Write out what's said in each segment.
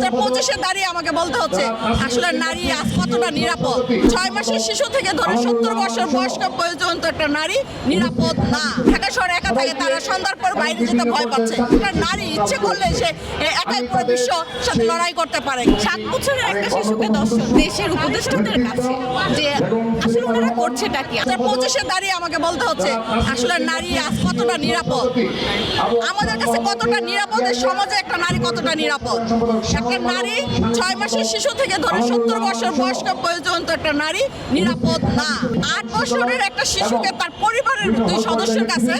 পঁচিশে দাঁড়িয়ে আমাকে বলতে হচ্ছে, আসলে নারী আজ কতটা নিরাপদ? ছয় মাসের শিশু থেকে ধরে সত্তর বছর বয়স্ক পর্যন্ত একটা নারী নিরাপদ না। ঢাকা শহরে একা থাকে, তারা সন্ধ্যার পর বাইরে যেতে ভয় পাচ্ছে। একটা নারী ইচ্ছে করলে সে একাই পুরো বিশ্ব সাথে লড়াই করতে পারে। সাত বছরের একটা শিশুকে দর্শন দেশের উপদেষ্টাদের কাছে, যে আসলে ওনারা করছেটা কি? পঁচিশে দাঁড়িয়ে আমাকে বলতে হচ্ছে, আসলে নারী আজ কতটা নিরাপদ? আমাদের কাছে কতটা নিরাপদ সমাজে একটা নারী কতটা নিরাপদ? একটা নারী ছয় মাসের শিশু থেকে ধরে সত্তর বছর বয়স্ক পর্যন্ত একটা নারী, নিরাপদ না। আট বছরের একটা শিশুকে তার পরিবারের দুই সদস্যের কাছে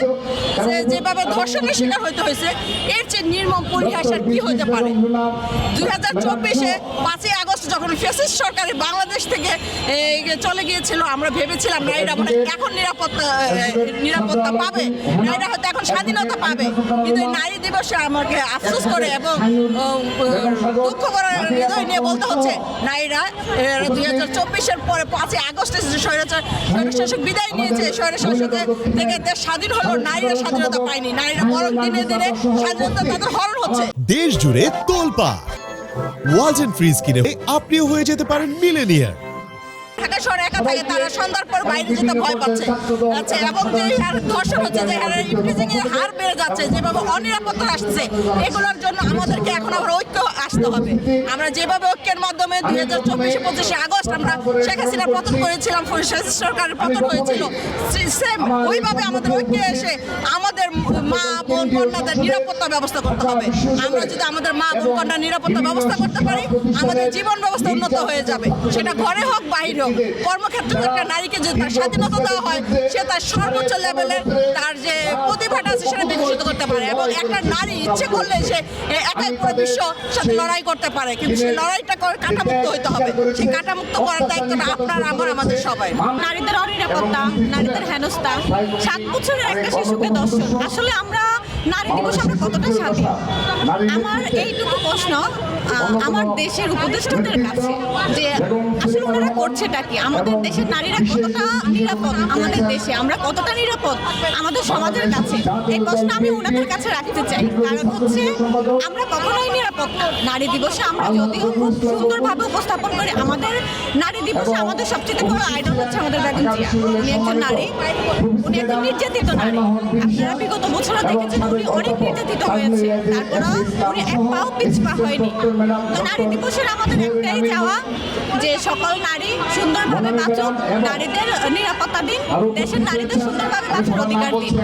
যেভাবে ধর্ষণের শিকার হইতে হয়েছে, এর চেয়ে নির্মম পরিহাস আর কি হইতে পারে? দুই হাজার চব্বিশে পাঁচই আগস্ট যখন ফেসিস সরকারের বাংলাদেশ থেকে চলে গিয়েছিল, আমরা ভেবেছিলাম নারীরা মানে এখন নিরাপত্তা নিরাপত্তা পাবে। নারীরা হয়তো এখন স্বাধীনতা পাবে। কিন্তু নারী দিবসে আমাকে আফসোস করে এবং দুঃখ করার হৃদয় নিয়ে বলতে হচ্ছে নারীরা দুই হাজার চব্বিশের পরে পাঁচই আগস্টে স্বৈরাচার শাসক বিদায় নিয়েছে স্বৈরশাসক থেকে দেশ স্বাধীন হলো নারীরা স্বাধীনতা পায়নি নারীরা বরং দিনে দিনে স্বাধীনতা তাদের হরণ হচ্ছে। দেশ জুড়ে তোলপা ওয়ালটন ফ্রিজ কিনে আপনিও হয়ে যেতে পারেন মিলেনিয়ার। ঢাকা একা থাকে, তারা বাইরে যেতে ভয় পাচ্ছে। আচ্ছা এবং যে হার ধর্ষণ হচ্ছে, যে হারে এর হার বেড়ে যাচ্ছে, যেভাবে অনিরাপত্তা আসছে, এগুলোর জন্য আমাদেরকে এখন আবার ঐক্য আসতে হবে। আমরা যেভাবে ঐক্যের মাধ্যমে দুই হাজার চব্বিশে পঁচিশে আগস্ট আমরা শেখ হাসিনা পতন করেছিলাম সরকারের পতন হয়েছিল ওইভাবে আমাদের ঐক্যে এসে আমাদের মা বোন কন্যাদের নিরাপত্তা ব্যবস্থা করতে হবে। আমরা যদি আমাদের মা বোন কন্যার নিরাপত্তা ব্যবস্থা করতে পারি আমাদের জীবন ব্যবস্থা উন্নত হয়ে যাবে। সেটা ঘরে হোক বাইরে হোক কর্মক্ষেত্রে একটা নারীকে যদি তার স্বাধীনতা দেওয়া হয় সে তার সর্বোচ্চ লেভেলের তার যে প্রতিভাটা আছে সেটা পারে এবং একটা নারী ইচ্ছে করলে সে একাই পুরো বিশ্ব সাথে লড়াই করতে পারে কিন্তু সেই লড়াইটা কাটামুক্ত হইতে হবে। সেই কাটামুক্ত করার দায়িত্বটা আপনার আমার আমাদের সবাই। নারীদের অনিরাপত্তা নারীদের হেনস্থা। সাত বছরের একটা শিশুকে দর্শন। আসলে আমরা নারী দিবস আমরা কতটা স্বাধীন? আমার এইটুকু প্রশ্ন আমার দেশের উপদেষ্টাদের কাছে যে ওনারা করছেটা কি? আমাদের দেশের নারীরা কতটা নিরাপদ? আমাদের দেশে আমরা কতটা নিরাপদ? আমাদের সমাজের কাছে। এই প্রশ্ন আমি ওনাদের কাছে রাখতে চাই। কারণ হচ্ছে আমরা কখনোই নিরাপদ নারী দিবসে আমরা যদিও খুব সুন্দরভাবে উপস্থাপন করি, আমাদের নারী দিবসে আমাদের সবচেয়ে বড় আইডল হচ্ছে আমাদের বেগম জিয়া। উনি একজন নারী, উনি একজন নির্যাতিত নারী। আপনারা বিগত বছরে দেখেছেন উনি অনেক নির্যাতিত হয়েছে। তারপরেও উনি এক পাও পিছপা হয়নি। তো নারী দিবসের আমাদের একটাই চাওয়া যে সকল নারী সুন্দরভাবে বাঁচুক নারীদের নিরাপত্তা দিন দেশের নারীদের সুন্দরভাবে বাঁচার অধিকার দিন।